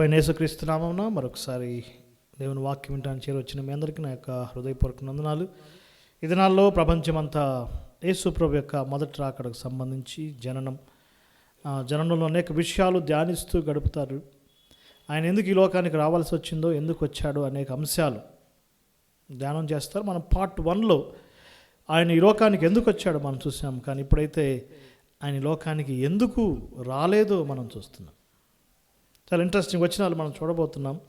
ప్రభు యేసుక్రీస్తు నామమున మరొకసారి దేవుని వాక్యం వింటాను చేరొచ్చిన మీ అందరికీ నా యొక్క హృదయపూర్వక నందనాలు ఈ దినాల్లో ప్రపంచమంతా యేసు ప్రభు యొక్క మొదటి రాకడకు సంబంధించి జననం ఆ, జననంలో అనేక విషయాలు ధ్యానిస్తూ గడుపుతారు. ఆయన ఎందుకు ఈ లోకానికి రావాల్సి వచ్చిందో ఎందుకు వచ్చాడో అనేక అంశాలు ధ్యానం చేస్తారు. మనం పార్ట్ వన్లో ఆయన ఈ లోకానికి ఎందుకు వచ్చాడో మనం చూసాం. కానీ ఇప్పుడైతే ఆయన లోకానికి ఎందుకు రాలేదో మనం చూస్తున్నాం. చాలా ఇంట్రెస్టింగ్ వచ్చినాలు మనం చూడబోతున్నాం.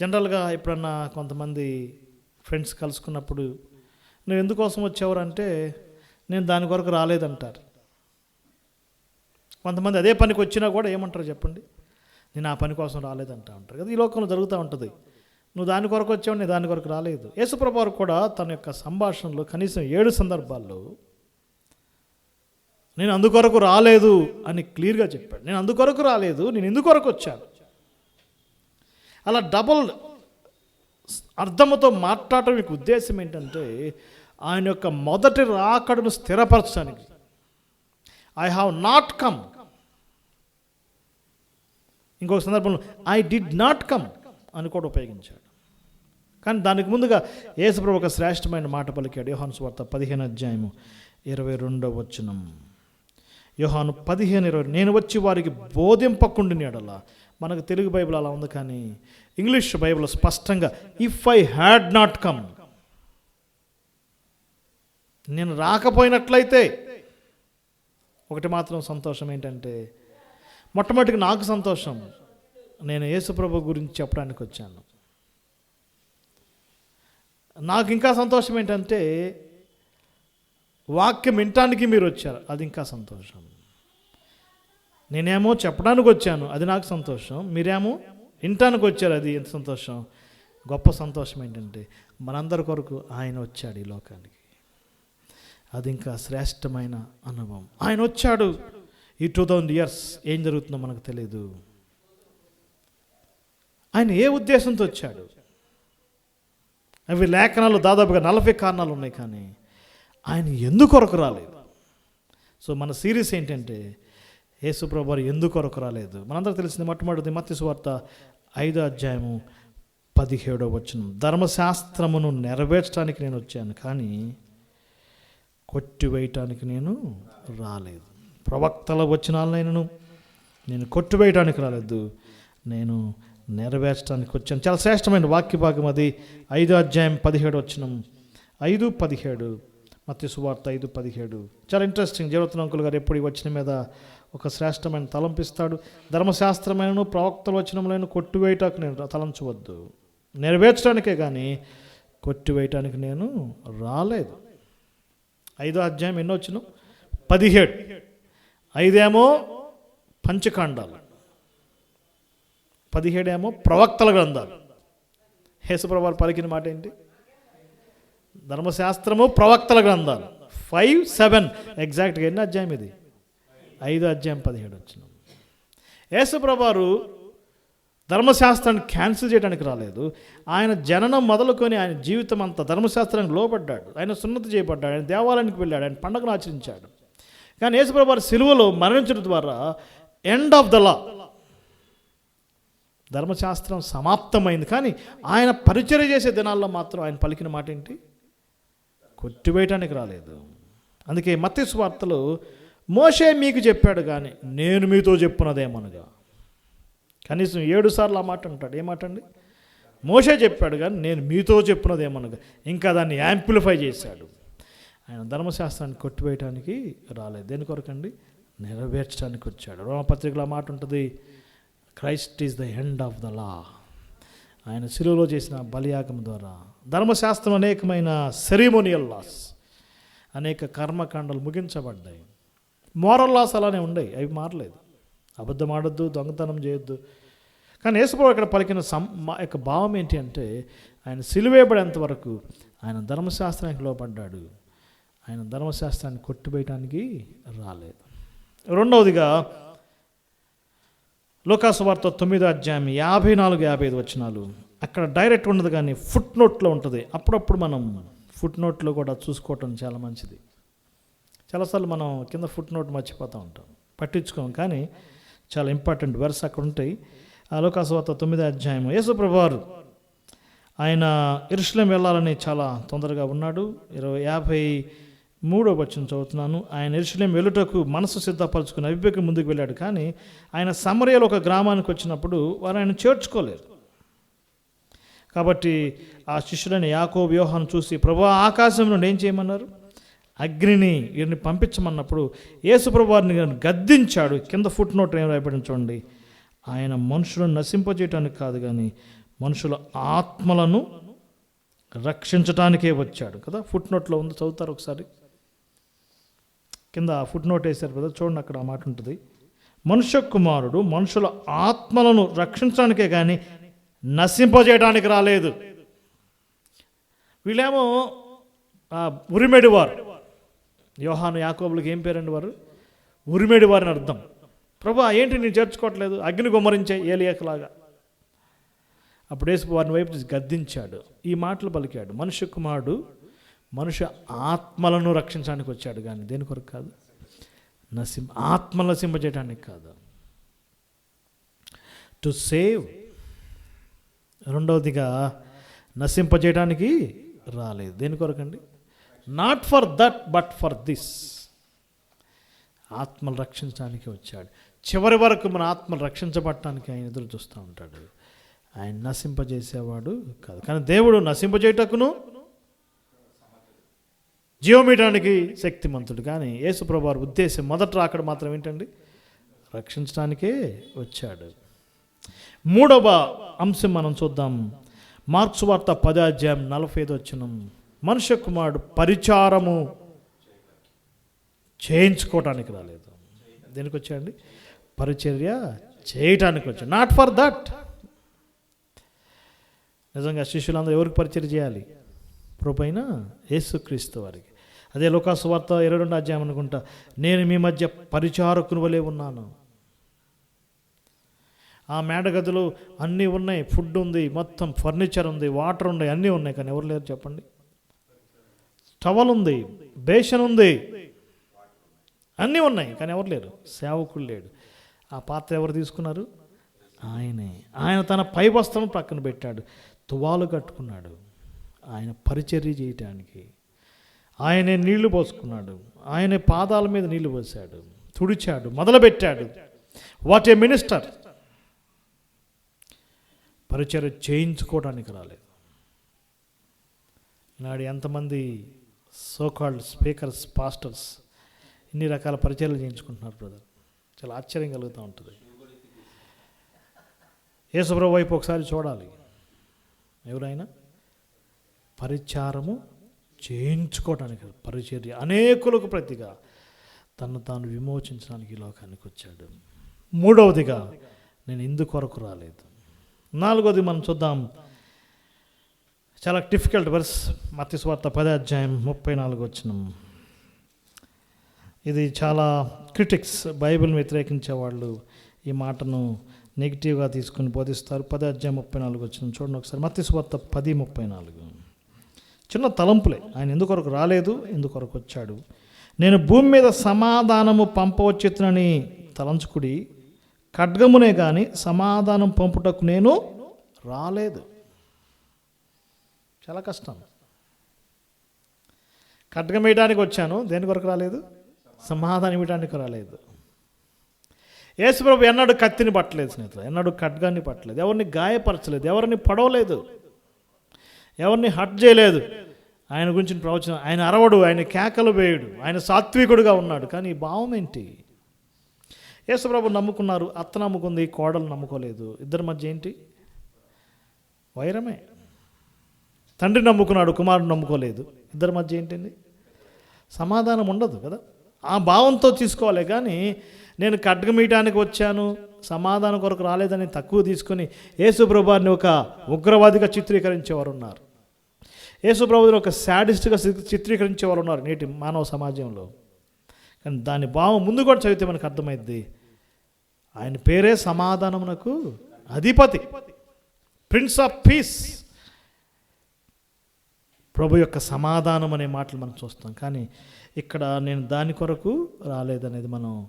జనరల్గా ఎప్పుడన్నా కొంతమంది ఫ్రెండ్స్ కలుసుకున్నప్పుడు నువ్వు ఎందుకోసం వచ్చావు అంటే నేను దాని కొరకు రాలేదంటారు. కొంతమంది అదే పనికి వచ్చినా కూడా ఏమంటారు చెప్పండి? నేను ఆ పని కోసం రాలేదంటా ఉంటారు కదా. ఈ లోకంలో జరుగుతూ ఉంటుంది. నువ్వు దాని కొరకు వచ్చావు నేను దాని కొరకు రాలేదు. యేసుప్రభు కూడా తన యొక్క సంభాషణలో కనీసం ఏడు సందర్భాల్లో నేను అందుకొరకు రాలేదు అని క్లియర్గా చెప్పాడు. నేను అందుకొరకు రాలేదు నేను ఎందుకొరకు వచ్చాను. అలా డబుల్ అర్థముతో మాట్లాడటం మీకు ఉద్దేశం ఏంటంటే ఆయన యొక్క మొదటి రాకడను స్థిరపరచడానికి. ఐ హ్యావ్ నాట్ కమ్ ఇంకొక సందర్భంలో ఐ డిడ్ నాట్ కమ్ అని కూడా ఉపయోగించాడు. కానీ దానికి ముందుగా యేసుప్రభు ఒక శ్రేష్టమైన మాట పలికాడు. యోహాను వార్త పదిహేను అధ్యాయము ఇరవై రెండవ వచనం. యోహాను పదిహేను ఇరవై నేను వచ్చి వారికి బోధింపకుండిని మనకు తెలుగు బైబిల్ అలా ఉంది కానీ ఇంగ్లీష్ బైబిల్ స్పష్టంగా if I had not come నేను రాకపోయినట్లయితే. ఒకటి మాత్రం సంతోషం ఏంటంటే మొట్టమొదటికి నాకు సంతోషం నేను యేసుప్రభు గురించి చెప్పడానికి వచ్చాను. నాకు ఇంకా సంతోషం ఏంటంటే వాక్యం వినటానికి మీరు వచ్చారు. అది ఇంకా సంతోషం. నేనేమో చెప్పడానికి వచ్చాను. అది నాకు సంతోషం. మీరేమో వినటానికి వచ్చారు. అది ఎంత సంతోషం. గొప్ప సంతోషం ఏంటంటే మనందరి కొరకు ఆయన వచ్చాడు ఈ లోకానికి. అది ఇంకా శ్రేష్టమైన అనుభవం. ఆయన వచ్చాడు. ఈ టూ థౌజండ్ ఇయర్స్ ఏం జరుగుతుందో మనకు తెలియదు ఆయన ఏ ఉద్దేశంతో వచ్చాడు? అవి లేఖనాలు దాదాపుగా నలభై కారణాలు ఉన్నాయి కానీ ఆయన ఎందుకొరకు రాలేదు? సో మన సిరీస్ ఏంటంటే యేసుప్రభు వారు ఎందుకొరకు రాలేదు? మనందరూ తెలిసింది మొట్టమొదటిది మత్తి వార్త ఐదో అధ్యాయము పదిహేడో వచ్చిన ధర్మశాస్త్రమును నెరవేర్చడానికి నేను వచ్చాను కానీ కొట్టివేయటానికి నేను రాలేదు. ప్రవక్తల వచనాలనైనను నేను కొట్టివేయటానికి రాలేదు. నేను నెరవేర్చడానికి వచ్చాను. చాలా శ్రేష్టమైన వాక్య భాగం అది. ఐదో అధ్యాయం పదిహేడు వచ్చినం ఐదు పదిహేడు. మత్స్య సువార్త ఐదు పదిహేడు. చాలా ఇంట్రెస్టింగ్ జీవరత్న అంకుల్ గారు ఎప్పుడు ఈ వచ్చిన మీద ఒక శ్రేష్టమైన తలంపిస్తాడు. ధర్మశాస్త్రమైన ప్రవక్తల వచనములను కొట్టువేయటానికి నేను తలంచవద్దు. నెరవేర్చడానికే కానీ కొట్టివేయటానికి నేను రాలేదు. ఐదో అధ్యాయం ఎన్నో వచ్చిన? పదిహేడు. ఐదేమో పంచకాండాలు. పదిహేడేమో ప్రవక్తల గ్రంథాలు. హేసుప్రభారు పలికిన మాట ఏంటి ధర్మశాస్త్రము ప్రవక్తల గ్రంథాలు. ఫైవ్ సెవెన్ ఎగ్జాక్ట్గా ఎన్ని అధ్యాయం ఇది? ఐదు అధ్యాయం పదిహేడు వచ్చిన. యేసుప్రభారు ధర్మశాస్త్రాన్ని క్యాన్సిల్ చేయడానికి రాలేదు. ఆయన జననం మొదలుకొని ఆయన జీవితం అంతా ధర్మశాస్త్రానికి లోపడ్డాడు ఆయన సున్నతి చేయబడ్డాడు. ఆయన దేవాలయానికి వెళ్ళాడు. ఆయన పండుగను ఆచరించాడు. కానీ యేసుప్రభారు సిలువలో మరణించడం ద్వారా ఎండ్ ఆఫ్ ద లా ధర్మశాస్త్రం సమాప్తమైంది. కానీ ఆయన పరిచయ చేసే దినాల్లో మాత్రం ఆయన పలికిన మాట ఏంటి కొట్టివేయటానికి రాలేదు. అందుకే మత్స్య వార్తలో మోషే మీకు చెప్పాడు కానీ నేను మీతో చెప్పున్నదేమనగా కనీసం ఏడు సార్లు ఆ మాట అంటాడు. ఏ మాట అండి? మోషే చెప్పాడు కానీ నేను మీతో చెప్పున్నదేమనగా ఇంకా దాన్ని యాంప్లిఫై చేశాడు. ఆయన ధర్మశాస్త్రాన్ని కొట్టివేయటానికి రాలేదు. దేని కొరకండి? నెరవేర్చడానికి వచ్చాడు. రోమపత్రికలో మాట ఉంటుంది Christ is the end of the law. ఆయన సిలువలో చేసిన బలియాగం ద్వారా ధర్మశాస్త్రం అనేకమైన సెరిమోనియల్ లాస్ అనేక కర్మకాండలు ముగించబడ్డాయి. మోరల్ లాస్ అలానే ఉండేవి అవి మారలేదు. అబద్ధం ఆడొద్దు దొంగతనం చేయొద్దు. కానీ యేసుప్రభు ఇక్కడ పలికిన సం మా యొక్క భావం ఏంటి అంటే ఆయన సిలువేయబడేంత వరకు ఆయన ధర్మశాస్త్రానికి లోపడ్డాడు ఆయన ధర్మశాస్త్రాన్ని కొట్టివేయటానికి రాలేదు. రెండవదిగా లోకాసు వార్త తొమ్మిదో అధ్యాయం యాభై నాలుగు యాభై ఐదు వచనాలు. అక్కడ డైరెక్ట్ ఉండదు కానీ ఫుట్ నోట్లో ఉంటుంది. అప్పుడప్పుడు మనం ఫుట్ నోట్లో కూడా చూసుకోవటం చాలా మంచిది. చాలాసార్లు మనం కింద ఫుట్ నోట్ మర్చిపోతూ ఉంటాం. పట్టించుకోం కానీ చాలా ఇంపార్టెంట్ వెర్స్ అక్కడ ఉంటాయి. లోకాసువార్త తొమ్మిదో అధ్యాయము. యేసుప్రభువారు ఆయన ఇరుషులం వెళ్ళాలని చాలా తొందరగా ఉన్నాడు. ఇరవై యాభై మూడో వచ్చిన చదువుతున్నాను. ఆయన ఇరుషులేం వెళ్ళుటకు మనసు సిద్ధపరచుకుని అవివేకం ముందుకు వెళ్ళాడు. కానీ ఆయన సమరయలో ఒక గ్రామానికి వచ్చినప్పుడు వారు ఆయన చేర్చుకోలేరు కాబట్టి ఆ శిష్యుడైన యాకో వ్యూహాన్ని చూసి ప్రభు ఆకాశం నుండి ఏం చేయమన్నారు? అగ్నిని వీరిని పంపించమన్నప్పుడు యేసుప్రభు వారిని గద్దించాడు. కింద ఫుట్ నోట్ ఏం రాయబడింది చూడండి. ఆయన మనుషులను నశింపజేయటానికి కాదు కానీ మనుషుల ఆత్మలను రక్షించటానికే వచ్చాడు. కదా? ఫుట్ నోట్లో ఉంది చదువుతారు ఒకసారి. కింద ఫుట్ నోట్ వేశారు కదా? చూడండి అక్కడ ఆ మాట ఉంటుంది. మనుష్య కుమారుడు మనుషుల ఆత్మలను రక్షించడానికే కానీ నశింపజేయడానికి రాలేదు. వీళ్ళేమో ఆ, ఉరిమెడివారు యోహాను యాకోబులకి ఏం పేరండి వారు? ఉరిమెడివారిని అర్థం. ప్రభా ఏంటి నేను చేర్చుకోవట్లేదు? అగ్ని గుమ్మరించే ఏలియకలాగా. అప్పుడు వేసుకు వారిని వైపు గద్దించాడు. ఈ మాటలు పలికాడు. మనుష్య కుమారుడు మనుష్య ఆత్మలను రక్షించడానికి వచ్చాడు కానీ దేని కొరకు కాదు? నశిం ఆత్మలు నసింపజేయడానికి కాదు. టు సేవ్ రెండవదిగా నశింపజేయడానికి రాలేదు. దేని కొరకండి? Not for that but for this ఆత్మలు రక్షించడానికి వచ్చాడు. చివరి వరకు మన ఆత్మలు రక్షించబడటానికి ఆయన ఎదురు చూస్తూ ఉంటాడు. ఆయన నశింపజేసేవాడు కాదు. కానీ దేవుడు నశింపజేయటకును జీవమీయడానికి శక్తిమంతుడు. కానీ యేసుప్రభు వారి ఉద్దేశం మొదట అక్కడ మాత్రం ఏంటండి? రక్షించడానికే వచ్చాడు. మూడవ అంశం మనం చూద్దాం. మార్క్స్ వార్త పదాధ్యాయం నలభై ఐదు వచ్చిన మనుష్య కుమారుడు పరిచారము చేయించుకోవటానికి రాలేదు. దేనికి వచ్చాయండి? పరిచర్య చేయటానికి వచ్చాడు. నాట్ ఫర్ దట్ నిజంగా శిష్యులందరూ ఎవరికి పరిచయం చేయాలి? ప్రభుపైన యేసుక్రీస్తు వారికి. అదే లోకాసు వార్త ఇరవై రెండు అధ్యాయం అనుకుంటా. నేను మీ మధ్య పరిచారకుని వలె ఉన్నాను. ఆ మేడగదిలో అన్నీ ఉన్నాయి. ఫుడ్ ఉంది మొత్తం ఫర్నిచర్ ఉంది వాటర్ ఉంది అన్నీ ఉన్నాయి. కానీ ఎవరు లేరు చెప్పండి. టవల్ ఉంది బేషన్ ఉంది. అన్నీ ఉన్నాయి కానీ ఎవరు లేరు. సేవకుడు లేడు. ఆ పాత్ర ఎవరు తీసుకున్నారు? ఆయనే. ఆయన తన పై వస్త్రం పక్కన పెట్టాడు. తువాలు కట్టుకున్నాడు. ఆయన పరిచర్య చేయటానికి. ఆయనే నీళ్ళు పోసుకున్నాడు. ఆయనే పాదాల మీద నీళ్ళు పోసాడు. తుడిచాడు మొదలుపెట్టాడు. What a minister! పరిచర్య చేయించుకోవడానికి రాలేదు. ఈనాడు ఎంతమంది సోకాల్డ్ స్పీకర్స్ పాస్టర్స్ ఇన్ని రకాల పరిచయాలు చేయించుకుంటున్నారు బ్రదర్ చాలా ఆశ్చర్యం కలుగుతూ ఉంటుంది. యేసుప్రభు వైపు ఒకసారి చూడాలి. ఎవరైనా? పరిచారము చేయించుకోవడానికి పరిచర్య అనేకులకు ప్రతిగా తను తాను విమోచించడానికి ఈ లోకానికి వచ్చాడు. మూడవదిగా నేను ఇందుకొరకు రాలేదు. నాలుగవది మనం చూద్దాం. చాలా డిఫికల్ట్ వర్స్ మత్తి స్వార్థ పదాధ్యాయం ముప్పై నాలుగు వచ్చిన ఇది చాలా క్రిటిక్స్ బైబిల్ని వ్యతిరేకించే వాళ్ళు ఈ మాటను నెగిటివ్గా తీసుకుని బోధిస్తారు. పదాధ్యాయం ముప్పై నాలుగు వచ్చిన చూడండి ఒకసారి. మత్తి స్వార్థ పది ముప్పై నాలుగు. చిన్న తలంపులే. ఆయన ఎందుకొరకు రాలేదు? ఎందుకొరకు వచ్చాడు? నేను భూమి మీద సమాధానము పంపవచ్చునని తలంచుకుడి ఖడ్గమునే కానీ సమాధానం పంపుటకు నేను రాలేదు. చాలా కష్టం. ఖడ్గం వేయడానికి వచ్చాను. దేని కొరకు రాలేదు? సమాధానం ఇవ్వడానికి రాలేదు. యేసుప్రభు ఎన్నడూ కత్తిని పట్టలేదు స్నేహితులు ఎన్నడూ ఖడ్గాన్ని పట్టలేదు. ఎవరిని గాయపరచలేదు ఎవరిని పడవలేదు ఎవరిని హట్ చేయలేదు. ఆయన గురించి ప్రవచనం ఆయన అరవడు ఆయన కేకలు వేయుడు ఆయన సాత్వికుడుగా ఉన్నాడు. కానీ ఈ భావం ఏంటి? యేసుప్రభు నమ్ముకున్నారు. అత్త నమ్ముకుంది కోడలు నమ్ముకోలేదు. ఇద్దరి మధ్య ఏంటి? వైరమే. తండ్రి నమ్ముకున్నాడు కుమారుడు నమ్ముకోలేదు. ఇద్దరి మధ్య ఏంటండి? సమాధానం ఉండదు కదా? ఆ భావంతో తీసుకోవాలి. కానీ నేను ఖడ్గమీయటానికి వచ్చాను. సమాధానం కొరకు రాలేదని తక్కువ తీసుకొని యేసుప్రభాని ఒక ఉగ్రవాదిగా చిత్రీకరించేవారు ఉన్నారు యేసుప్రభుని ఒక శాడిస్ట్గా చిత్రీకరించేవారు ఉన్నారు నేటి మానవ సమాజంలో. కానీ దాని భావం ముందు కూడా చదివితే మనకు అర్థమైద్ది. ఆయన పేరే సమాధానమునకు అధిపతి. ప్రిన్స్ ఆఫ్ పీస్ ప్రభు యొక్క సమాధానం అనే మాటలు మనం చూస్తాం. కానీ ఇక్కడ నేను దాని కొరకు రాలేదనేది మనం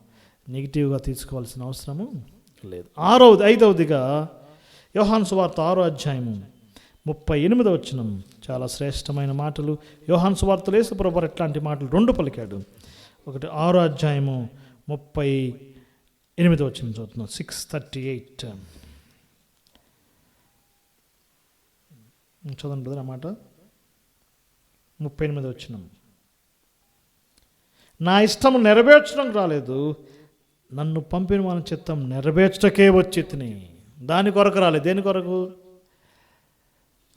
నెగిటివ్గా తీసుకోవాల్సిన అవసరము లేదు. ఆరవది ఐదవదిగా యోహాన్ సువార్త ఆరో అధ్యాయము ముప్పై ఎనిమిది వచ్చినం చాలా శ్రేష్టమైన మాటలు. యోహాన్ సువార్తలు యేసుప్రభు ఇట్లాంటి మాటలు రెండు పలికాడు. ఒకటి ఆరో అధ్యాయము ముప్పై ఎనిమిది వచ్చిన చూస్తున్నాం సిక్స్ థర్టీ ఎయిట్ చదవండి బ్రదర్ అన్నమాట ముప్పై ఎనిమిది వచ్చినాం. నా ఇష్టం నెరవేర్చడం రాలేదు. నన్ను పంపిన మన చిత్తం నెరవేర్చటకే వచ్చి తిని. దాని కొరకు రాలేదు. దేని కొరకు?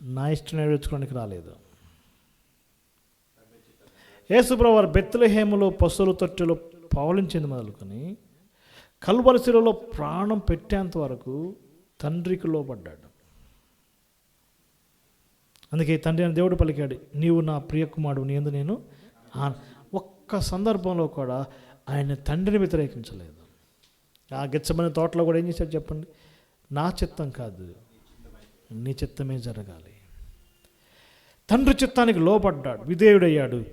నా ఇష్టం నెరవేర్చుకోవడానికి రాలేదు. యేసుప్రవారు బెత్తలహేములో పశువుల తొట్టెలో పవలించింది మొదలుకొని కల్వరిశిలలో ప్రాణం పెట్టేంత వరకు తండ్రికి లోబడ్డాడు. అందుకే తండ్రి అని దేవుడు పలికాడు నీవు నా ప్రియ కుమారుడు నీ ఎందు నేను ఒక్క సందర్భంలో కూడా ఆయన తండ్రిని వ్యతిరేకించలేదు. ఆ గెచ్చమని తోటలో కూడా ఏం చేశాడు చెప్పండి? నా చిత్తం కాదు నీ చిత్తమే జరగాలి. తండ్రి చిత్తానికి లోపడ్డాడు విధేయుడయ్యాడు.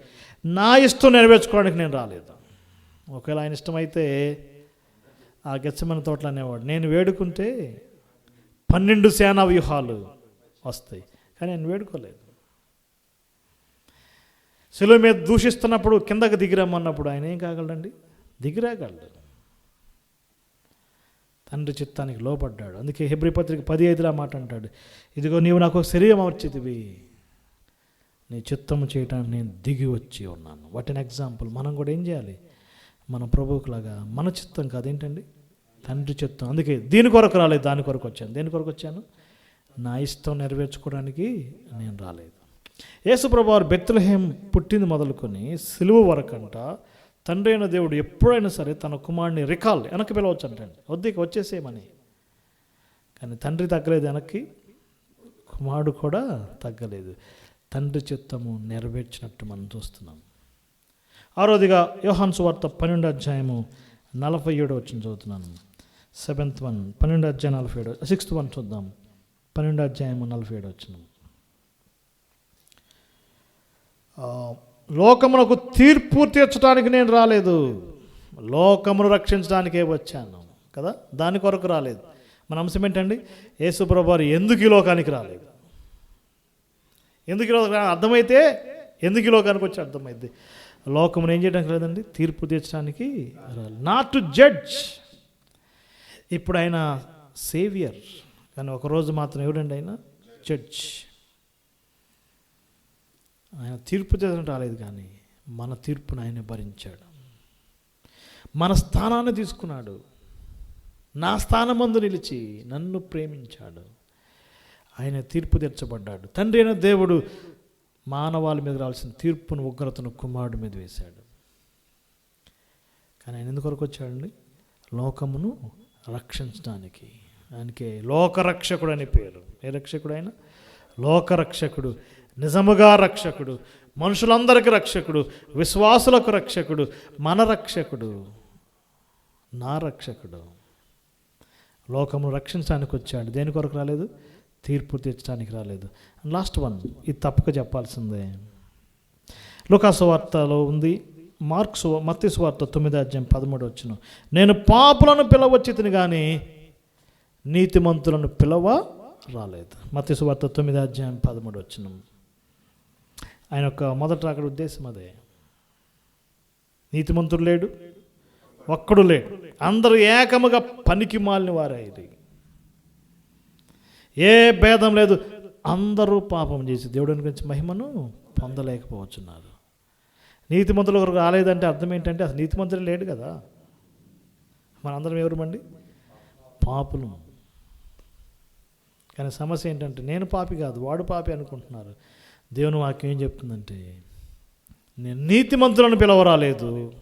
నా ఇష్టం నెరవేర్చుకోవడానికి నేను రాలేదు. ఒకవేళ ఆయన ఇష్టమైతే ఆ గెచ్చమని తోటలు అనేవాడు నేను వేడుకుంటే పన్నెండు సేనా వ్యూహాలు వస్తాయి కానీ నేను వేడుకోలేదు. సెలవు మీద దూషిస్తున్నప్పుడు కిందకి దిగిరమ్మన్నప్పుడు ఆయన ఏం కాగలడండి? దిగిరాగలడు తండ్రి చిత్తానికి లోపడ్డాడు అందుకే హెబ్రి పత్రిక పది ఐదులా మాట అంటాడు ఇదిగో నీవు నాకు ఒక శరీరం అమర్చితివి నీ చిత్తము చేయటానికి నేను దిగి వచ్చి ఉన్నాను. వాట్ ఎగ్జాంపుల్ మనం కూడా ఏం చేయాలి? మన ప్రభువుకులాగా మన చిత్తం కాదేంటండి తండ్రి చిత్తం. అందుకే దీని కొరకు రాలేదు దాని కొరకు వచ్చాను. దేని కొరకు వచ్చాను? నా ఇష్టం నెరవేర్చుకోవడానికి నేను రాలేదు. యేసుప్రభు వారు బెత్లహేం పుట్టింది మొదలుకొని సిలువ వరకంట తండ్రి అయిన దేవుడు ఎప్పుడైనా సరే తన కుమారుని రికాల్ వెనక్కి పిలవచ్చు అంటండి వద్దికి వచ్చేసేయమని. కానీ తండ్రి తగ్గలేదు వెనక్కి కుమారుడు కూడా తగ్గలేదు. తండ్రి చిత్తము నెరవేర్చినట్టు మనం చూస్తున్నాం. ఆరోదిగా యోహాన్ సువార్త పన్నెండు అధ్యాయము నలభై ఏడు వచ్చిన చదువుతున్నాను. సెవెంత్ వన్ పన్నెండు అధ్యాయం నలభై ఏడు సిక్స్త్ వన్ చూద్దాం. పన్నెండు అధ్యాయము నలభై ఏడు వచ్చిన. లోకమునకు తీర్పు తీర్చడానికి నేను రాలేదు. లోకమును రక్షించడానికే వచ్చాను. కదా? దాని కొరకు రాలేదు. మన అంశం ఏంటండి? యేసుప్రభు వారు ఎందుకు ఈ లోకానికి రాలేదు? ఎందుకు ఈరోజు అర్థమైతే ఎందుకు ఈ లోకానికి వచ్చి అర్థమైంది లోకమును ఏం చేయడానికి లేదండి తీర్పు తీర్చడానికి నాట్ టు జడ్జ్ ఇప్పుడు ఆయన సేవియర్ కానీ ఒకరోజు మాత్రం ఎవడండి ఆయన? జడ్జ్ ఆయన తీర్పు తీర్చడం రాలేదు కానీ మన తీర్పును ఆయన భరించాడు. మన స్థానాన్ని తీసుకున్నాడు. నా స్థానమందు నిలిచి నన్ను ప్రేమించాడు. ఆయన తీర్పు తీర్చబడ్డాడు. తండ్రి అయిన దేవుడు మానవాళి మీద రావాల్సిన తీర్పును ఉగ్రతను కుమారుడి మీద వేశాడు. కానీ ఆయన ఎందుకొరకు వచ్చాడండి? లోకమును రక్షించడానికి. ఆయనకి లోకరక్షకుడు అని పేరు. ఏ రక్షకుడు ఆయన? లోకరక్షకుడు నిజముగా రక్షకుడు మనుషులందరికీ రక్షకుడు విశ్వాసులకు రక్షకుడు మన రక్షకుడు నా రక్షకుడు. లోకమును రక్షించడానికి వచ్చాడు. దేని కొరకు రాలేదు? తీర్పు తీర్చడానికి రాలేదు. లాస్ట్ వన్ ఇది తప్పక చెప్పాల్సిందే. లుకాసు వార్తలో ఉంది మార్క్స్ మత్తిసు వార్త తొమ్మిది అధ్యాయం పదమూడు వచ్చిన నేను పాపులను పిలవచ్చి తిని కానీ నీతిమంతులను పిలవ రాలేదు. మత్తిసు వార్త తొమ్మిది అధ్యాయం పదమూడు వచ్చిన ఆయన యొక్క మొదట అక్కడ ఉద్దేశం అదే. నీతిమంతుడు లేడు ఒక్కడు లేడు. అందరూ ఏకముగా పనికి మాలిన వారైరి. ఏ భేదం లేదు. అందరూ పాపం చేసి దేవుడిని గురించి మహిమను పొందలేకపోవచ్చున్నారు. నీతి మంత్రులు ఒకరు రాలేదంటే అర్థం ఏంటంటే అసలు నీతిమంతుడు లేడు కదా. మనందరం ఎవరమండి పాపులు. కానీ సమస్య ఏంటంటే నేను పాపి కాదు వాడు పాపి అనుకుంటున్నారు. దేవుని వాక్యం ఏం చెప్తుందంటే నేను నీతిమంతులను పిలవరాలేదు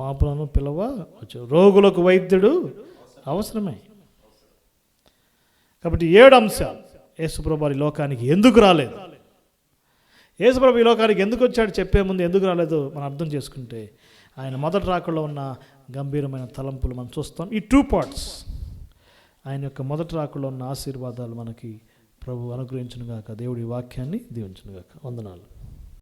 పాపులను పిలవ రోగులకు వైద్యుడు అవసరమే. కాబట్టి ఏడు అంశాలు యేసుప్రభు ఈ లోకానికి ఎందుకు రాలేదు? యేసుప్రభు ఈ లోకానికి ఎందుకు వచ్చాడు చెప్పే ముందు ఎందుకు రాలేదు మనం అర్థం చేసుకుంటే ఆయన మొదటి రాకలో ఉన్న గంభీరమైన తలంపులు మనం చూస్తాం. ఈ టూ పార్ట్స్ ఆయన యొక్క మొదటి రాకలో ఉన్న ఆశీర్వాదాలు మనకి ప్రభు అనుగ్రహించునుగాక. దేవుడి వాక్యాన్ని దీవించునుగాక. వందనాలు.